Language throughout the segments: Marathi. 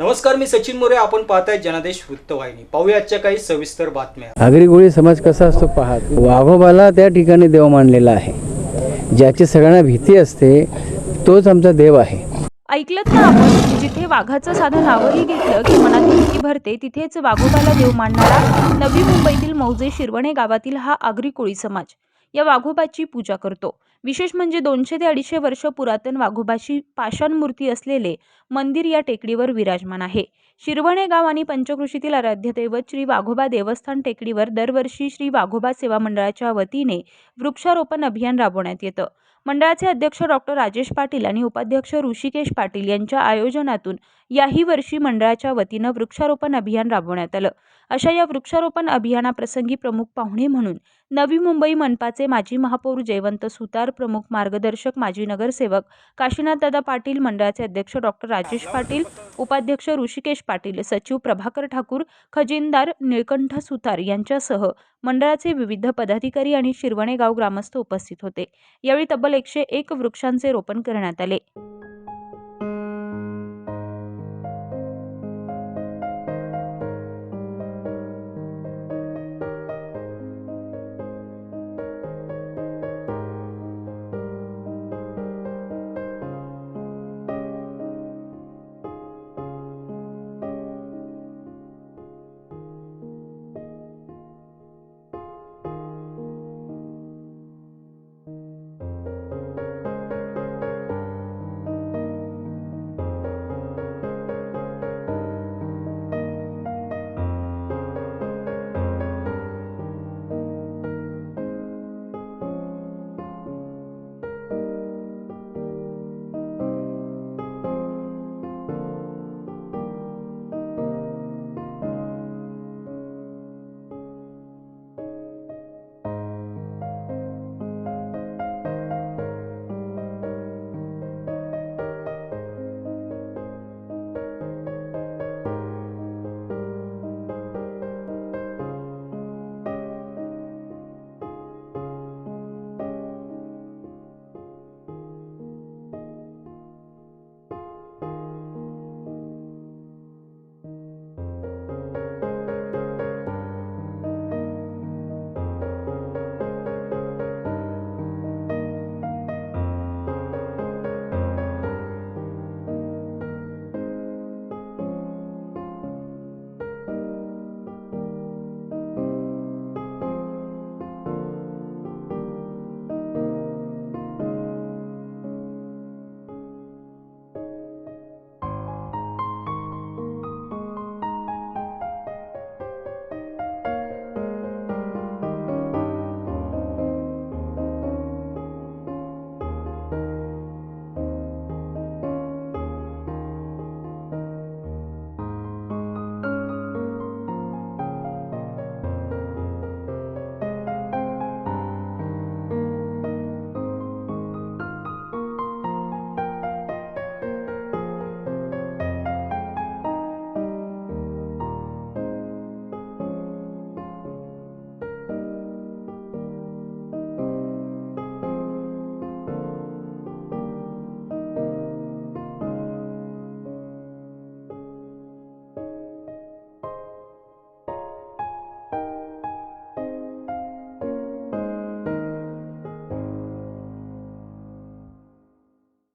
नमस्कार मी सचिन मोरे. आपण पाहताय जनादेश वृत्तवाहिनी. पाहूया आजच्या काही सविस्तर बातम्या. आगरी कोळी समाज कसा असतो पाहत. वाघोबाला त्या ठिकाणी देव मानलेला आहे. ज्याची सगळ्यांना भीती असते तोच आमचा देव आहे. ऐकलत ना आपण जिथे वाघाचं साधं नावही घेतलं की मनात भीती भरते तिथेच वाघोबाला देव मानणारा नवी मुंबईतील मौजे शिरवणे गावातील हा आगरी कोळी समाज. या वाघोबाची पूजा करतो. विशेष म्हणजे दोनशे ते अडीचशे वर्ष पुरातन वाघोबाची पाषाण मूर्ती असलेले मंदिर या टेकडीवर विराजमान आहे. शिरवणे गाव आणि पंचकृषीतील आराध्यदैवत श्री वाघोबा देवस्थान टेकडीवर दरवर्षी श्री वाघोबा सेवा मंडळाच्या वतीने वृक्षारोपण अभियान राबवण्यात येतं. मंडळाचे अध्यक्ष डॉक्टर राजेश पाटील आणि उपाध्यक्ष ऋषिकेश पाटील यांच्या आयोजनातून याही वर्षी मंडळाच्या वतीनं वृक्षारोपण अभियान राबवण्यात आलं. अशा या वृक्षारोपण अभियानाप्रसंगी प्रमुख पाहुणे म्हणून नवी मुंबई मनपाचे माजी महापौर जयवंत सुतार प्रमुख मार्गदर्शक माजी नगरसेवक काशीनाथदादा पाटील मंडळाचे अध्यक्ष डॉक्टर राजेश पाटील उपाध्यक्ष ऋषिकेश पाटील सचिव प्रभाकर ठाकूर खजिनदार निळकंठ सुतार यांच्यासह मंडळाचे विविध पदाधिकारी आणि शिरवणे गाव ग्रामस्थ उपस्थित होते. यावेळी तब्बल एकशे एक वृक्षांचे रोपण करण्यात आले.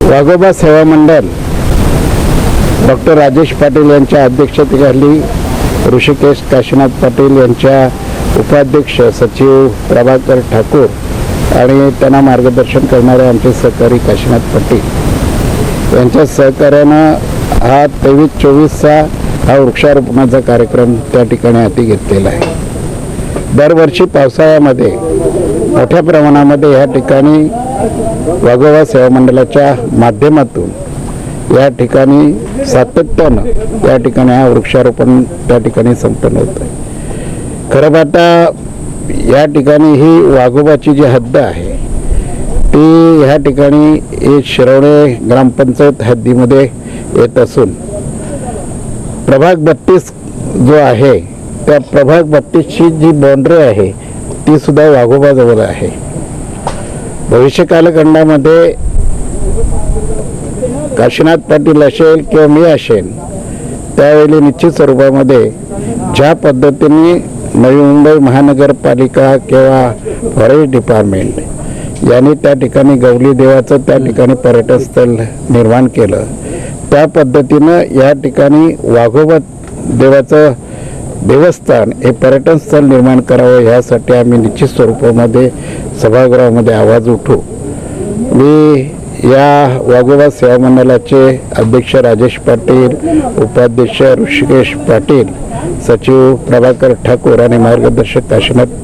वाघोबा सेवा मंडळ डॉक्टर राजेश पाटील यांच्या अध्यक्षतेखाली ऋषिकेश काशीनाथ पाटील यांच्या उपाध्यक्ष सचिव प्रभाकर ठाकूर आणि त्यांना मार्गदर्शन करणारे आमचे सहकारी काशीनाथ पाटील. यांच्या सहकार्यानं हा तेवीस चोवीसचा हा वृक्षारोपणाचा कार्यक्रम त्या ठिकाणी हाती घेतलेला आहे. दरवर्षी पावसाळ्यामध्ये मोठ्या प्रमाणामध्ये ह्या ठिकाणी वाघोबा सेवा मंडळाच्या माध्यमातून या ठिकाणी सातत्यानं या ठिकाणी हा वृक्षारोपण त्या ठिकाणी संपन्न होतं आहे. खरं पाहता या ठिकाणी ही वाघोबाची जी हद्द आहे ती ह्या ठिकाणी एक शिरवणे ग्रामपंचायत हद्दीमध्ये येत असून प्रभाग बत्तीस जो आहे त्या प्रभाग बत्तीसची जी बाउंड्री आहे ती सुद्धा वाघोबाजवळ आहे. भविष्य कालखंडामध्ये काशीनाथ पाटील असेल किंवा मी असेल त्यावेळी निश्चित स्वरूपामध्ये ज्या पद्धतीने नवी मुंबई महानगरपालिका किंवा फॉरेस्ट डिपार्टमेंट यांनी त्या ठिकाणी गवली देवाचं त्या ठिकाणी पर्यटन स्थळ निर्माण केलं त्या पद्धतीनं या ठिकाणी वाघोबा देवाचं देवस्थान हे पर्यटन स्थळ निर्माण करावं यासाठी आम्ही निश्चित स्वरूपामध्ये सभागृहामध्ये आवाज उठू मी या वाघोबा सेवा मंडळाचे अध्यक्ष राजेश पाटील उपाध्यक्ष ऋषिकेश पाटील सचिव प्रभाकर ठाकूर आणि मार्गदर्शक काशीनाथ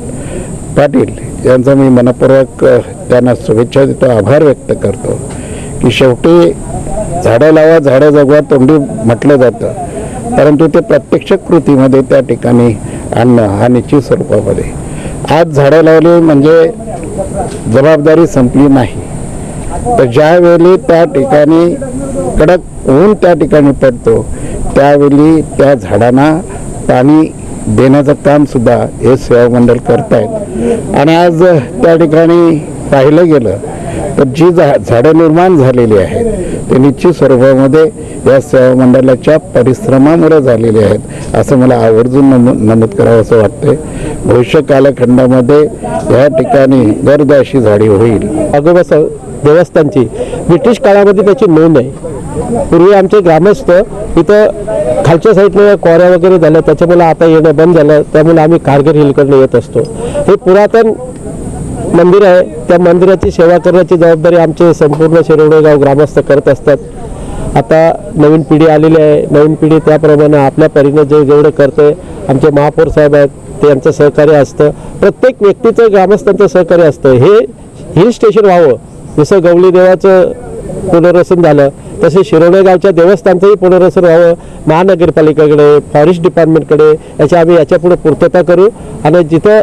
पाटील यांचा मी मनपूर्वक त्यांना शुभेच्छा देतो आभार व्यक्त करतो. की शेवटी झाडं लावा झाडं जगवा तोंडी म्हटलं जातं. परंतु ते प्रत्यक्ष कृतीमध्ये त्या ठिकाणी आणणं हा निश्चित स्वरूपामध्ये. आज झाडं लावली म्हणजे जबाबदारी संपली नाही. तर ज्यावेळी त्या ठिकाणी कडक ऊन त्या ठिकाणी पडतो त्यावेळी त्या झाडांना पाणी देण्याचं कामसुद्धा हे सेवा मंडळ आहेत आणि आज त्या ठिकाणी पाहिलं गेलं तर जी झा झाडं निर्माण झालेली आहेत ते निश्चित स्वरूपामध्ये या सेवा मंडळाच्या परिश्रमामुळे झालेली आहेत असं मला आवर्जून नमू नमूद करावं असं वाटतंय. भविष्य कालखंडामध्ये या ठिकाणी गर्द अशी झाडी होईल. आगोबा स- देवस्थानची. ब्रिटिश काळामध्ये त्याची नोंद आहे. पूर्वी आमचे ग्रामस्थ इथं खालच्या साईडला कोऱ्या वगैरे झाल्या त्याच्यामुळे आता येणं बंद झालं त्यामुळे आम्ही कारगिर हिलकडनं येत असतो. हे पुरातन मंदिर आहे. त्या मंदिराची सेवा करण्याची जबाबदारी आमचे संपूर्ण शिरोडेगाव ग्रामस्थ करत असतात. आता नवीन पिढी आलेली आहे. नवीन पिढी त्याप्रमाणे आपल्या परीने जे जेवढं करते आमचे महापौर साहेब आहेत त्यांचं सहकार्य असतं. प्रत्येक व्यक्तीचं ग्रामस्थांचं सहकार्य असतं. हे हिल स्टेशन व्हावं. जसं गवली देवाचं पुनर्वसन झालं तसे शिरोडेगावच्या देवस्थानचंही पुनर्वसन व्हावं. महानगरपालिकेकडे फॉरेस्ट डिपार्टमेंटकडे याच्या आम्ही याच्यापुढे पूर्तता करू. आणि जिथं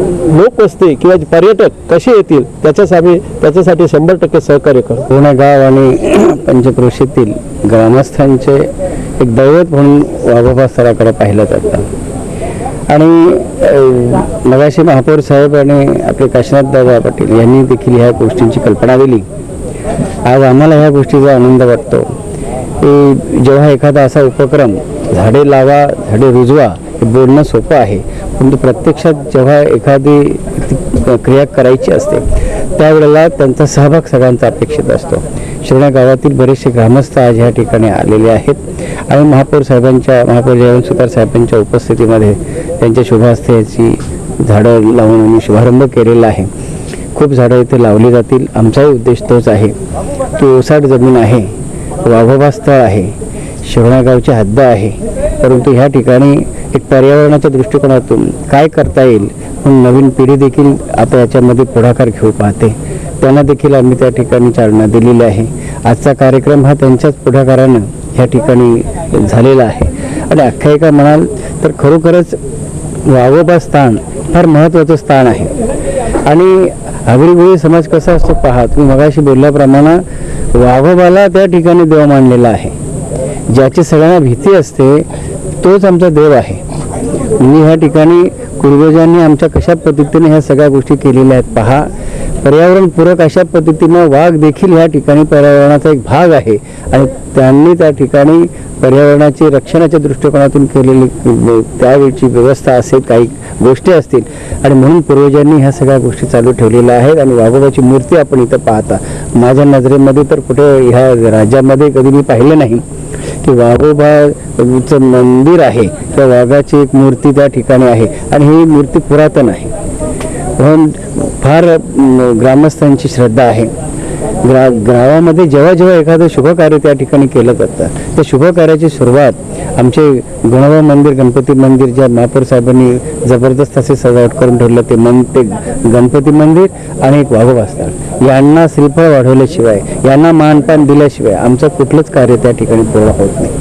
लोकवस्ती किंवा पर्यटक कसे येतील त्याच्यास आम्ही त्याच्यासाठी शंभर टक्के सहकार्य करू पूर्ण गाव आणि पंचक्रोशीतील ग्रामस्थांचे एक दैवत म्हणून वाघोबा स्थळाकडे पाहिलं जातं. आणि मगाशी महापौर साहेब आणि आपले काशीनाथ दादा पाटील यांनी देखील ह्या गोष्टींची कल्पना दिली. आज आम्हाला ह्या गोष्टीचा आनंद वाटतो. की जेव्हा एखादा असा उपक्रम झाडे लावा झाडे रुजवा हे बोलणं सोपं आहे. परंतु प्रत्यक्षात जेव्हा एखादी क्रिया करायची असते त्यावेळेला त्यांचा सहभाग सगळ्यांचा अपेक्षित असतो. शिरण्या गावातील बरेचसे ग्रामस्थ आज ह्या ठिकाणी आलेले आहेत आणि महापौर साहेबांच्या महापौर जयवंत सुतार साहेबांच्या उपस्थितीमध्ये त्यांच्या शुभास्थेची झाडं लावून आम्ही शुभारंभ केलेला आहे. खूप झाडं इथे लावली जातील. आमचाही उद्देश तोच आहे की ओसाड जमीन आहे वाघोबा स्थळ आहे शिवणागावची हद्द आहे परंतु ह्या ठिकाणी एक पर्यावरणाच्या दृष्टिकोनातून काय करता येईल म्हणून नवीन पिढी देखील आता याच्यामध्ये पुढाकार घेऊ पाहते. त्यांना देखील आम्ही त्या ठिकाणी चालना दिलेली आहे. आजचा कार्यक्रम हा त्यांच्याच पुढाकारानं ह्या ठिकाणी झालेला आहे. आणि आख्यायिका म्हणाल तर खरोखरच वाघोबा स्थान फार महत्त्वाचं स्थान आहे. आणि आगरीगुळी समाज कसा असतो पहा तुम्ही मगाशी बोलल्याप्रमाणे वाघोबाला त्या ठिकाणी देव मानलेला आहे. ज्याची सगळ्यांना भीती असते तोच आमचा देव आहे. आणि ह्या ठिकाणी पूर्वजांनी आमच्या कशा पद्धतीने ह्या सगळ्या गोष्टी केलेल्या आहेत पहा. पर्यावरणपूरक अशा पद्धतीनं वाघ देखील ह्या ठिकाणी पर्यावरणाचा एक भाग आहे आणि त्यांनी त्या ठिकाणी पर्यावरणाची रक्षणाच्या दृष्टिकोनातून केलेली त्यावेळची व्यवस्था असेल काही गोष्टी असतील. आणि म्हणून पूर्वजांनी ह्या सगळ्या गोष्टी चालू ठेवलेल्या आहेत आणि वाघोबाची मूर्ती आपण इथं पाहता. माझ्या नजरेमध्ये तर कुठे ह्या राज्यामध्ये कधी मी पाहिलं नाही. की वाघोबाचं मंदिर आहे. त्या वाघाची एक मूर्ती त्या ठिकाणी आहे. आणि ही मूर्ती पुरातन आहे. म्हणून फार ग्रामस्थांची श्रद्धा आहे. ग्रा गावामध्ये जेव्हा जेव्हा एखादं शुभकार्य त्या ठिकाणी केलं जातं. त्या शुभकार्याची सुरुवात आमचे गुणवा मंदिर गणपती मंदिर ज्या महापौर साहेबांनी जबरदस्त असे सजावट करून ठेवलं ते मन ते गणपती मंदिर आणि एक वाघोबा असतात यांना श्रीफळ वाढवल्याशिवाय यांना मानपान दिल्याशिवाय आमचं कुठलंच कार्य त्या ठिकाणी पूर्ण होत नाही.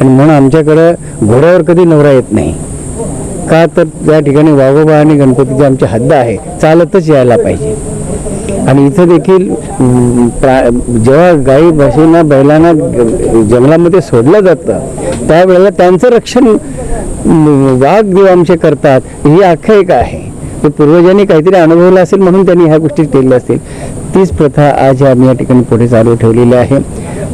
आणि म्हणून आमच्याकडं घोड्यावर कधी नवरा येत नाही. का तर त्या ठिकाणी वाघोबा आणि गणपतीची आमची हद्द आहे. चालतच यायला पाहिजे. आणि इथं देखील जेव्हा गाई म्हशींना बैलांना जंगलामध्ये सोडलं जातं त्यावेळेला त्यांचं रक्षण वाघ देव आमचे करतात ही आख्यायिका आहे. पूर्वजांनी काहीतरी अनुभवलं असेल म्हणून त्यांनी ह्या गोष्टी केल्या असतील. तीच प्रथा आज आम्ही या ठिकाणी पुढे चालू ठेवलेली आहे.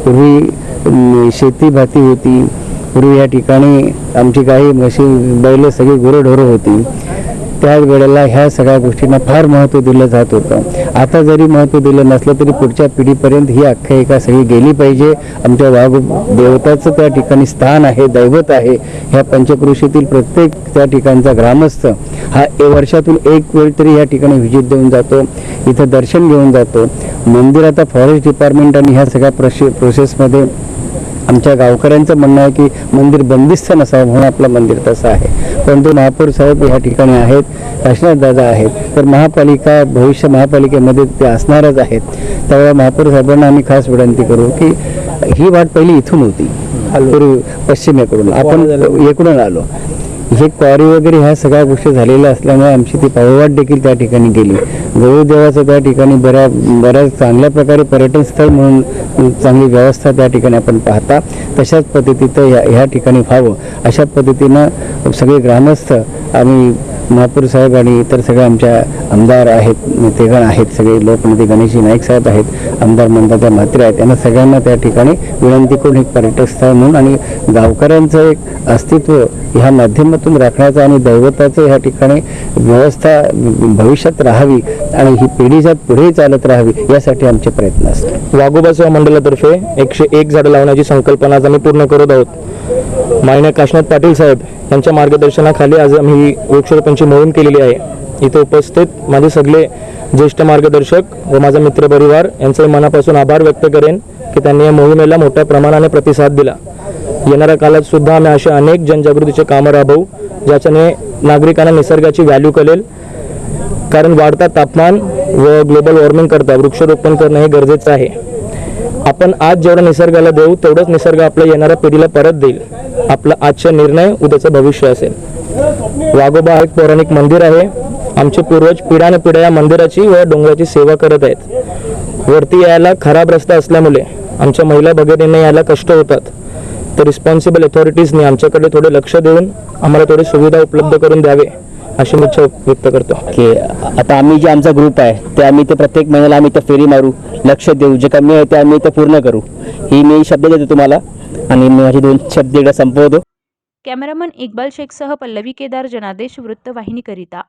पूर्वी शेती भाती होती. पूर्वी या ठिकाणी आमची गाई म्हशी बैल सगळी गुरंढोरं होती. त्याच वेळेला ह्या सगळ्या गोष्टींना फार महत्त्व दिलं जात होतं. आता जरी महत्त्व दिलं नसलं तरी पुढच्या पिढीपर्यंत ही आख्यायिका सगळी गेली पाहिजे. आमच्या वाघ देवताचं त्या ठिकाणी स्थान आहे दैवत आहे. ह्या पंचक्रोशीतील प्रत्येक त्या ठिकाणचा ग्रामस्थ हा ए वर्षातून एक वेळ तरी या ठिकाणी व्हिजिट देऊन जातो इथं दर्शन घेऊन जातो. मंदिर आता फॉरेस्ट डिपार्टमेंट आणि ह्या सगळ्या प्रोसे प्रोसेसमध्ये आमच्या गावकऱ्यांचं म्हणणं आहे की मंदिर बंदिस्त नसावं म्हणून आपलं मंदिर तसं आहे. परंतु महापौर साहेब ह्या ठिकाणी आहेत काशीनाथ दादा आहेत तर महापालिका भविष्य महापालिकेमध्ये ते असणारच आहेत. त्यावेळेला महापौर साहेबांना आम्ही खास विनंती करू की ही वाट पहिली इथून होती पूर्वी पश्चिमेकडून. आपण इकडून आलो. हे क्वारी वगैरे ह्या सगळ्या गोष्टी झालेल्या असल्यामुळे आमची ती पाववाट देखील त्या ठिकाणी गेली. गौदेवाचं त्या ठिकाणी बऱ्या बऱ्याच चांगल्या प्रकारे पर्यटन स्थळ म्हणून चांगली व्यवस्था त्या ठिकाणी आपण पाहता तशाच पद्धतीचं ह्या ह्या ठिकाणी व्हावं. अशा पद्धतीनं सगळे ग्रामस्थ आम्ही महापौर साहेब आणि इतर सगळे आमच्या आमदार आहेत नेतेगण आहेत सगळे लोकनेते गणेशजी नाईक साहेब आहेत आमदार मंदाच्या म्हात्रे आहेत त्यांना सगळ्यांना त्या ठिकाणी विनंती करून एक पर्यटक स्थळ म्हणून आणि गावकऱ्यांचं एक अस्तित्व ह्या माध्यमातून राखण्याचं आणि दैवताचं ह्या ठिकाणी व्यवस्था भविष्यात राहावी आणि ही पिढीच्या पुढे चालत राहावी यासाठी आमचे प्रयत्न असतात. वाघोबा सेवा मंडळातर्फे एकशे एक झाडं लावण्याची संकल्पना आज आम्ही पूर्ण करत आहोत. मान्य काशीनाथ पाटील साहेब यांच्या मार्गदर्शनाखाली आज आम्ही ही वृक्षरोपणची मोहीम केलेली आहे. इथे उपस्थित माझे सगळे ज्येष्ठ मार्गदर्शक व माझा मित्रपरिवार यांचे मनापासून आभार व्यक्त करेन की त्यांनी या मोहिमेला मोठ्या प्रमाणाने प्रतिसाद दिला. येणाऱ्या काळात सुद्धा आम्ही असे अनेक जनजागृतीचे कामं राबवू ज्याच्याने नागरिकांना निसर्गाची व्हॅल्यू कळेल. कारण वाढता तापमान व ग्लोबल वॉर्मिंग करता वृक्षरोपण करणं हे गरजेचं आहे. आपण आज जेवढं निसर्गाला देऊ तेवढंच निसर्ग आपल्या येणाऱ्या पिढीला परत देईल. आपला आजचा निर्णय उद्याचं भविष्य असेल. वाघोबा एक पौराणिक मंदिर आहे. आमचे पूर्वज पिढ्याने पिढ्या या मंदिराची व डोंगराची सेवा करत आहेत. वरती यायला खराब रस्ता असल्यामुळे आमच्या महिला भगिनींना यायला कष्ट होतात. तर रिस्पॉन्सिबल अथॉरिटीजने आमच्याकडे थोडे लक्ष देऊन आम्हाला थोडी सुविधा उपलब्ध करून द्यावे. अशी मी इच्छा व्यक्त करतो. की आता आम्ही जे आमचा ग्रुप आहे ते आम्ही ते प्रत्येक महिन्याला आम्ही इथं फेरी मारू लक्ष देऊ जे कमी आहे ते आम्ही इथं पूर्ण करू. ही मी शब्द देतो तुम्हाला आणि मी माझे दोन शब्द इकडे संपवतो. कॅमेरामन इक्बाल शेखसह पल्लवी केदार जनादेश वृत्तवाहिनीकरिता.